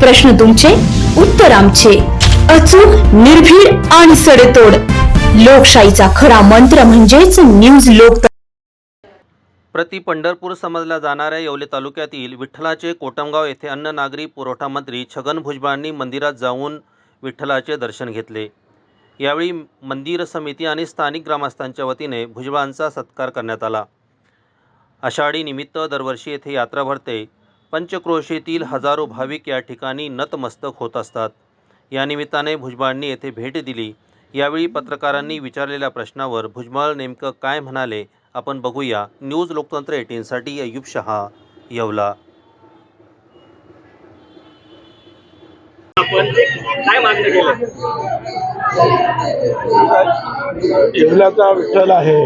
प्रश्न तुमचे उत्तर आमचे. अचूक निर्भीड आणि सडेतोड. लोकशाहीचा खरा मंत्र म्हणजेच न्यूज लोक प्रति पंढरपूर समजल्या जाणाऱ्या येवले तालुक्यातील विठ्ठलाचे कोटमगाव येथे अन्न नागरी पुरवठा मंत्री छगन भुजबळांनी मंदिरात जाऊन विठ्ठलाचे दर्शन घेतले. यावेळी मंदिर समिती आणि स्थानिक ग्रामस्थांच्या वतीने भुजबळांचा सत्कार करण्यात आला. आषाढी निमित्त दरवर्षी येथे यात्रा भरते. पंचक्रोशीतील हजारो भाविक या ठिकाणी नतमस्तक होत असतात. या निमित्ताने भुजबळांनी येथे भेट दिली. यावेळी पत्रकारांनी विचारलेल्या प्रश्नावर भुजबळ नेमकं काय म्हणाले आपण बघूया. न्यूज लोकतंत्र एटीनसाठी अयुब शहा येवला. आपण काय मागणी केलं येवल्याचा विठ्ठल आहे.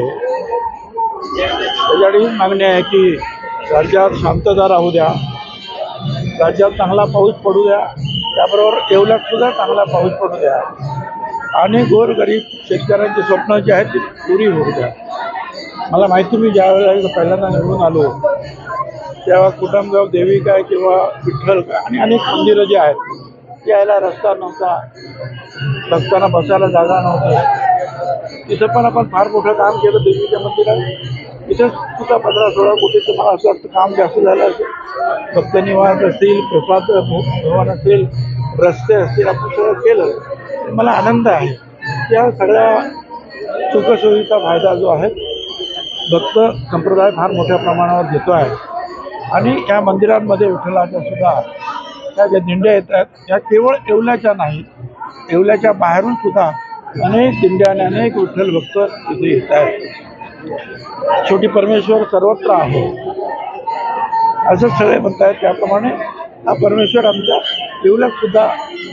त्याच्याकडे मागणी आहे की राज्यात शांतता राहू द्या. राज्यात चांगला पाऊस पडू द्या. त्याबरोबर येवल्यात सुद्धा चांगला पाऊस पडू द्या. आणि गोरगरीब शेतकऱ्यांची स्वप्न जी आहेत ती पुरी होऊ द्या. मला माहिती मी ज्या वेळेला पहिल्यांदा निवडून आलो तेव्हा कुटुंबगाव देवी काय किंवा विठ्ठल काय आणि अनेक मंदिरं जी आहेत यायला रस्ता नव्हता. रस्त्याला बसायला जागा नव्हती. तिथं पण आपण फार मोठं काम केलं देवीच्या मंदिरात. तिथं सुद्धा पंधरा सोळा कोटीचं मला असं वाटतं काम जास्त झालं असेल. भक्त निवास असतील प्रसाद भवन असेल रस्ते असतील आपण सगळं केलं. मला आनंद आहे. त्या सगळ्या सुखसोयीचा फायदा जो आहे भक्त संप्रदाय फार मोठ्या प्रमाणावर घेतो आहे. आणि या मंदिरांमध्ये विठ्ठलाच्या सुद्धा त्या ज्या दिंड्या येतात त्या केवळ येवल्याच्या नाहीत येवल्याच्या बाहेरून सुद्धा अनेक दिंड्या आणि अनेक विठ्ठल भक्त तिथे येत आहेत. शेवटी परमेश्वर सर्वत्र आहे. असं सगळे म्हणतायत त्याप्रमाणे हा परमेश्वर आमच्या येवल्यात सुद्धा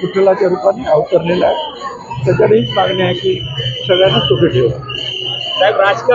विठ्ठलाच्या रूपाने अवतरलेला आहे. त्याच्याकडे हीच मागणी आहे की सगळ्यांना सुखी ठेवा. साहेब राजकारण